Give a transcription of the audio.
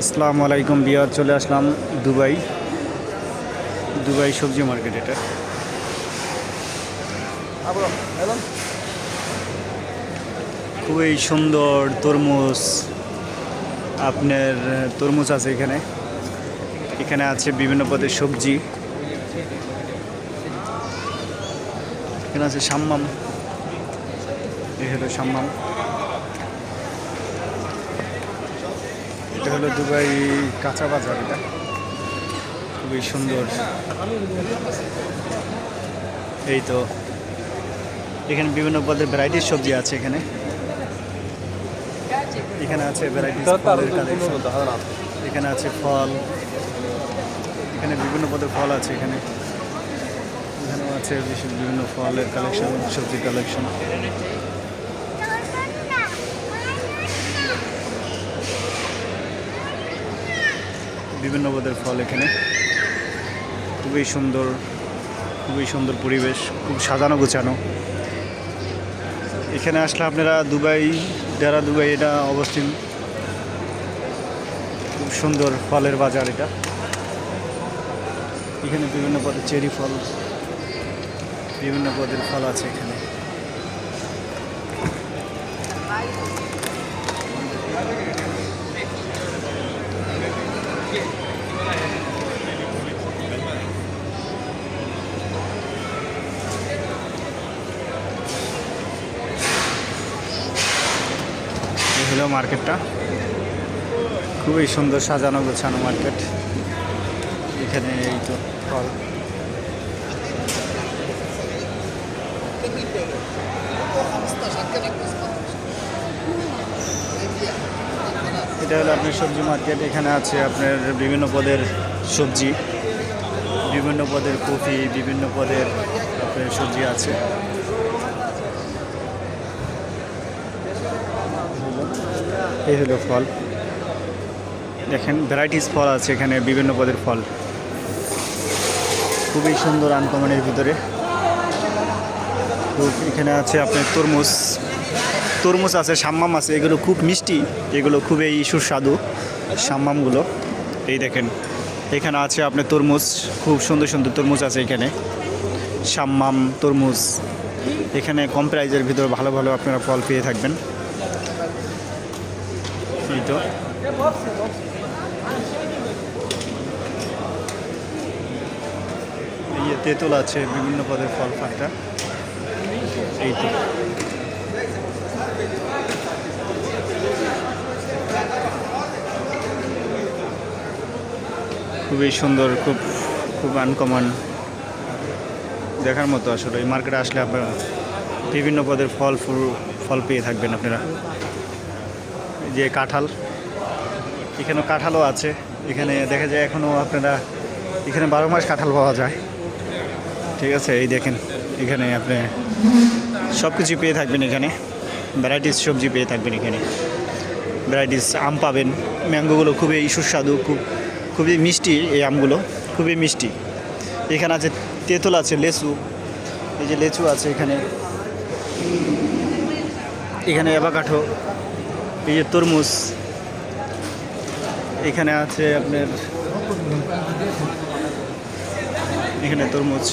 আসসালামু আলাইকুম বিয়ার, চলে আসলাম দুবাই। দুবাই সবজি মার্কেট এটা। খুবই সুন্দর তরমুজ। আপনার তরমুজ আছে এখানে। এখানে আছে বিভিন্ন পদের সবজি। এখানে আছে সাম্মাম। হলো সাম্মাম। এটা হলো দুবাই কাঁচা বাজার এটা খুবই সুন্দর। এই তো এখানে বিভিন্ন পদের ভ্যারাইটির সবজি আছে এখানে। এখানে আছে ভ্যারাইটিস ফলের কালেকশন এখানে আছে ফল। এখানে বিভিন্ন পদের ফল আছে এখানে। এখানেও আছে বিভিন্ন ফলের কালেকশন সবজির কালেকশন বিভিন্ন পদের ফল এখানে। খুবই সুন্দর খুবই সুন্দর পরিবেশ, খুব সাজানো গোছানো। এখানে আসলে আপনারা দুবাই যারা দুবাই এটা অবস্থিত। খুব সুন্দর ফলের বাজার এটা। এখানে বিভিন্ন পদের চেরি ফল, বিভিন্ন পদের ফল আছে এখানে। হলো মার্কেটটা। খুবই সুন্দর সাজানো গোছানো মার্কেট। এখানে এই তো ফল। এটা হলো আপনার সবজি মার্কেট। এখানে আছে আপনার বিভিন্ন পদের সবজি, বিভিন্ন পদের কফি, বিভিন্ন পদের আপনার সবজি আছে। এই হলো ফল। দেখেন ভ্যারাইটিস ফল আছে এখানে, বিভিন্ন পদের ফল। খুবই সুন্দর আনকমনের ভিতরে। খুব এখানে আছে আপনার তরমুজ। তরমুজ আছে, সাম্মাম আছে, এগুলো খুব মিষ্টি, এগুলো খুবই সুস্বাদু সাম্মামগুলো। এই দেখেন, এখানে আছে আপনার তরমুজ, খুব সুন্দর সুন্দর তরমুজ আছে এখানে। সাম্মাম তরমুজ। এখানে কম প্রাইজের ভিতরে ভালো ভালো আপনারা ফল পেয়ে থাকবেন। এই তো এই যে তেঁতুল আছে, বিভিন্ন পদের ফল ফাঁকটা। এই খুবই সুন্দর, খুব খুব আনকমন দেখার মতো আসলে, এই মার্কেটে আসলে আপনারা বিভিন্ন পদের ফল, ফুল, ফল পেয়ে থাকবেন আপনারা। যে কাঁঠাল, এখানেও কাঁঠালও আছে। এখানে দেখা যায় এখনও আপনারা, এখানে বারো মাস কাঁঠাল পাওয়া যায়। ঠিক আছে, এই দেখেন, এখানে আপনি সব কিছু পেয়ে থাকবেন এখানে। ভ্যারাইটিস সবজি পেয়ে থাকবেন এখানে। ভ্যারাইটিস আম পাবেন। ম্যাঙ্গোগুলো খুবই সুস্বাদু, খুব, খুবই মিষ্টি এই আমগুলো, খুবই মিষ্টি। এখানে আছে তেঁতুল আছে, লেচু। এই যে লেচু আছে এখানে। এখানে এবাকাঠো এই যে তরমুজ। এখানে আছে আপনার এখানে তরমুজ।